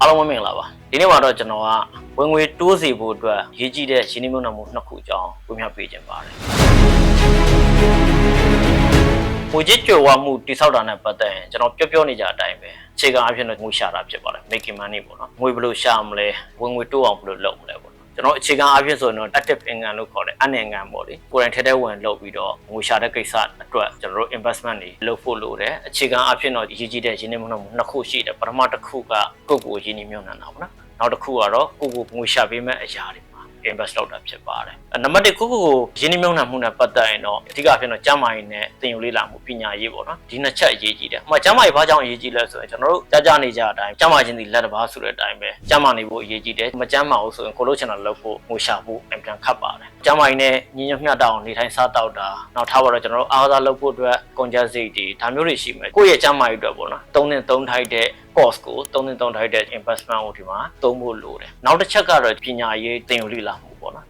အားလုံးပဲမင်္ဂလာပါဒီနေ့မှာတော့ကျွန်တော်ကဝင်ငွေတိုးစီဖို့အတွက်ရည်ကြီးတဲ့ရှင်းနေမှုနှမှုနှစ်ခုအကြောင်းပြပြပေးခြင်းပါတယ်ငွေကြေးကြွယ်ဝမှုတိစောက်တာနဲ့ပတ်သက်ရင်ကျွန်တော်ပြောပြောနေကြအတိုင်းပဲအခြေခံအဖြစ်နဲ့ငွေရှာတာဖြစ်ပါတယ် making money ပေါ့နော်ငွေဘယ်လိုရှာမလဲဝင်ငွေတိုးအောင်ဘယ်လိုလုပ်မလဲပေါ့နော် ကျွန်တော်အခြေခံအဖြစ်ဆိုရင်တော့ active income လို့ခေါ်တယ်အနေငန်းပေါ့လေကိုယ်တိုင်ထဲထဲဝင်လုပ်ပြီးတော့ငွေရှာတဲ့ကိစ္စအတွက်ကျွန်တော်တို့ investment တွေလုပ်ဖို့လိုတယ်အခြေခံအဖြစ်တော့ရည်ကြီးတဲ့ရင်းနှီးမှုနှမှုနှစ်ခုရှိတယ်ပထမတစ်ခုကကိုယ့်ကိုယ်ရင်းနှီးမြှုပ်နှံတာပေါ့နော်နောက်တစ်ခုကတော့ကိုယ့်ကိုယ်ငွေရှာပေးမဲ့အရာတွေ invest လုပ်တာဖြစ်ပါတယ်။နံပါတ်1ခုခုကိုရင်းနှီးမြှုပ်နှံမှုနဲ့ပတ်သက်ရင်တော့အဓိကအဖြစ်တော့ကျန်းမာရေးနဲ့သင်ယူလေ့လာမှုပညာရေးပေါ့နော်။ဒီနှစ်ချက်အရေးကြီးတယ်။ဥပမာကျန်းမာရေးဘာကြောင့်အရေးကြီးလဲဆိုရင်ကျွန်တော်တို့ကြားကြနေကြတဲ့အတိုင်းကျန်းမာခြင်းဒီလက်တစ်ပါးဆိုတဲ့အတိုင်းပဲကျန်းမာနေဖို့အရေးကြီးတယ်။မကျန်းမာဘူးဆိုရင်ကိုလို့ချင်တာလုပ်ဖို့ငိုရှာဖို့အင်ပြန်ခတ်ပါတယ်။ကျန်းမာရေးနဲ့ညီညွတ်မျှတအောင်နေထိုင်စားတောက်တာနောက်ထားပါတော့ကျွန်တော်တို့အားကစားလုပ်ဖို့အတွက်ကုန်ကျစရိတ်တွေဒါမျိုးတွေရှိမယ်။ကိုယ့်ရဲ့ကျန်းမာရေးအတွက်ပေါ့နော်။သုံးနဲ့သုံးထိုက်တဲ့ cost ကိုသုံးနဲ့သုံးထိုက်တဲ့ investment ကိုဒီမှာသုံးဖို့လိုတယ်။နောက်တစ်ချက်ကတော့ပညာရေးသင်ယူလေ့လာမှု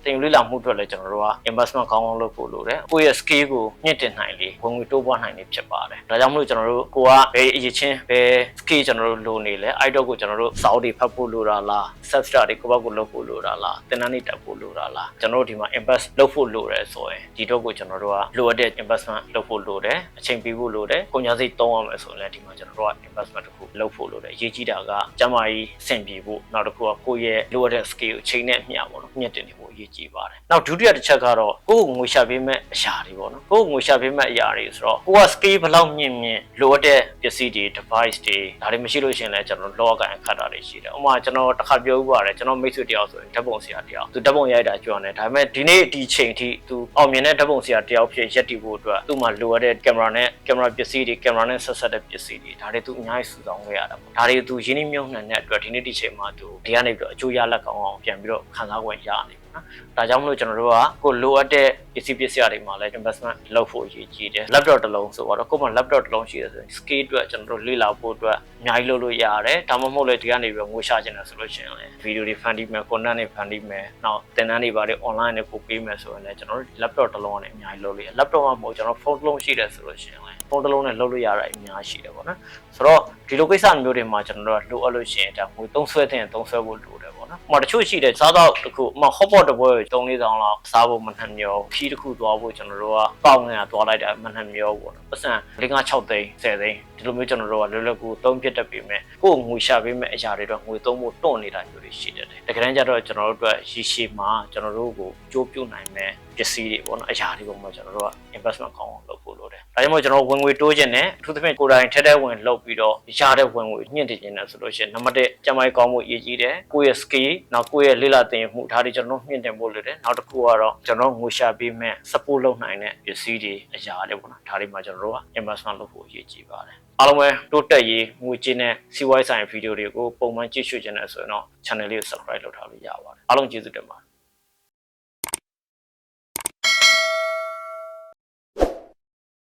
ပေါ့နော်။သင်ယူလေ့လာမှုအတွက်လည်းကျွန်တော်တို့က investment ကောင်းကောင်းလုပ်ဖို့လိုတယ်။ကိုယ့်ရဲ့ skill ကိုမြင့်တင်နိုင်လေဝင်ငွေတိုးပွားနိုင်လေဖြစ်ပါတယ်။ဒါကြောင့်မလို့ကျွန်တော်တို့ကိုကဘယ်အရေးချင်းဘယ် skill ကျွန်တော်တို့လိုနေလဲအဲ့တော့ကိုကျွန်တော်တို့စာအုပ်တွေဖတ်ဖို့လိုတာလား self study တွေကိုယ့်ဘက်ကိုလုပ်ဖို့လိုတာလားသင်တန်းတွေတက်ဖို့လိုတာလားကျွန်တော်တို့ဒီမှာ invest လုပ်ဖို့လိုတယ်ဆိုရင်ဒီတော့ကိုကျွန်တော်တို့ကလိုအပ်တဲ့ investment လုပ်ဖို့လိုတယ်အချိန်ပေးဖို့လိုတယ်ကုန်ကျစရိတ်သုံးရမယ်ဆိုရင်လည်းဒီမှာကျွန်တော်တို့က investment တစ်ခုလုပ်ဖို့လိုတယ်အရေးကြီးတာကကျန်းမာရေးဆင်ပြေဖို့နောက်တစ်ခုကကိုယ့်ရဲ့လိုအပ်တဲ့ skill ကိုချိန်နဲ့မျှပေါ့နော်မြင့်တင်နေဖို့အရေးကြီးပါတယ်နောက်ဒုတိယတစ်ချက်ကတော့ကိုယ့်ကိုငွေရှာပေးမဲ့အရာတွေပေါ့နော်ကိုယ့်ကိုငွေရှာပေးမဲ့အရာတွေဆိုတော့ကိုက skill ဘယ်လောက်မြင့်မြင့်လိုအပ်တဲ့ပစ္စည်းတွေ device တွေဒါတွေမရှိလို့ရှိရင်လည်းကျွန်တော်လောကန်အခက်တာတွေရှိတယ်ဥပမာကျွန်တော်တစ်ခါပြောဥပါတယ်ကျွန်တော်မိတ်ဆွေတယောက်ဆိုရင်ဓာတ်ပုံဆရာတယောက်သူဓာတ်ပုံရိုက်တာကြွတယ်ဒါပေမဲ့ဒီနေ့ဒီချိန်ထိသူအောင်မြင်တဲ့ဓာတ်ပုံဆရာတယောက်ဖြစ်ရက်တည်ဖို့အတွက်သူ့မှာလိုအပ်တဲ့ကင်မရာနဲ့ကင်မရာပစ္စည်းတွေကင်မရာနဲ့ဆက်ဆက်တဲ့ပစ္စည်းတွေဒါတွေသူအများကြီးစုဆောင်းခဲ့ရတာပေါ့ဒါတွေသူရင်းနှီးမြှုပ်နှံတဲ့အတွက်ဒီနေ့ဒီချိန်မှာသူဒီကနေပြီးတော့အကျိုးရလက်ကောင်းအောင်ပြန်ပြီးတော့ခံစား권ရနေပြီနော်ဒါကြောင့်မလို့ကျွန်တော်တို့ကကိုလိုအပ်တဲ့ပစ္စည်းပစ္စည်းတွေမှာလည်း investment လုပ်ဖို့အရေးကြီးတယ် laptop တစ်လုံးဆိုတော့ကိုယ်မှာ laptop တစ်လုံးရှိတယ်ဆိုရင် scale အတွက်ကျွန်တော်တို့လေ့လာဖို့အတွက်အများကြီးလုပ်လို့ရတယ်ဒါမှမဟုတ်လေဒီကနေပြီးတော့ငွေရှာချင်တယ်ဆိုလို့ရှိရင်လည်း video တွေ fund မယ် content တွေ fund မယ်နောက်သင်တန်းတွေပါတယ် online နဲ့ပို့ပေးမယ်ဆိုရင်လည်းကျွန်တော်တို့ laptop တစ်လုံးနဲ့အများကြီးလုပ်လို့ရတယ် laptop မှာမဟုတ်ကျွန်တော် phone တစ်လုံးရှိတယ်ဆိုလို့ရှိရင်လည်း phone တစ်လုံးနဲ့လုပ်လို့ရတာအများကြီးရှိတယ်ပေါ့နော်ဆိုတော့ဒီလိုကိစ္စမျိုးတွေမှာကျွန်တော်တို့ကလိုအပ်လို့ရှိရင်ဒါငွေသုံးဆွဲတဲ့သုံးဆွဲဖို့လိုတယ်ပေါ့ နော်။ဟိုတချို့ရှိတယ်စားတော့တခုဟို hot pot တပွဲကို3 4ဆောင်လောက်စားဖို့မနှံ့မျောခီးတစ်ခုသွားဖို့ကျွန်တော်တို့ကပေါင်ငါသွားလိုက်တာမနှံ့မျောပေါ့နော်။ပတ်စံ5 6သိန်း10သိန်းဒီလိုမျိုးကျွန်တော်တို့ကလွယ်လွယ်ကူသုံးဖြစ်တတ်ပေမဲ့ကိုယ်ငွေရှာပေးမဲ့အရာတွေတော့ငွေသုံးဖို့တွန့်နေတာမျိုးတွေရှိတတ်တယ်။တကယ်တမ်းကျတော့ကျွန်တော်တို့အတွက်ရည်ရှိမှာကျွန်တော်တို့ကိုကြိုးပြုတ်နိုင်မဲ့ပစ္စည်းတွေပေါ့နော်အရာတွေပေါ်မှာကျွန်တော်တို့က investment ကောင်းအောင်လုပ်ဖို့လိုတယ်။ ဒါကြောင့်မို့ကျွန်တော်ဝင်ငွေတိုးခြင်းနဲ့အထူးသဖြင့်ကိုယ်တိုင်ထဲထဲဝင်လုပ်ပြီးတော့ရတဲ့ဝင်ငွေညှင့်တင်ခြင်းနဲ့ဆိုလို့ရှိရင်နံပါတ်1ကျန်းမာရေးကောင်းမှုအရေးကြီးတယ်။ကိုယ့်ရဲ့ skill နောက်ကိုယ့်ရဲ့လေ့လာသင်ယူမှုဒါတွေကျွန်တော်တို့မြင့်တင်ဖို့လိုတယ်။နောက်တစ်ခုကတော့ကျွန်တော်ငွေရှာပေးမဲ့ support လုပ်နိုင်တဲ့ပစ္စည်းတွေအရာတွေပေါ့နော်။ဒါတွေမှာကျွန်တော်တို့က investment လုပ်ဖို့အရေးကြီးပါတယ်။အားလုံးပဲတိုးတက်ရေးငွေကြေးနဲ့စီးပွားရေးဆိုင်ရာဗီဒီယိုတွေကိုပုံမှန်ကြည့်ရှုခြင်းနဲ့ဆိုရင်တော့ channel လေးကို subscribe လုပ်ထားလို့ရပါတယ်။အားလုံးကျေးဇူးတင်ပါတယ်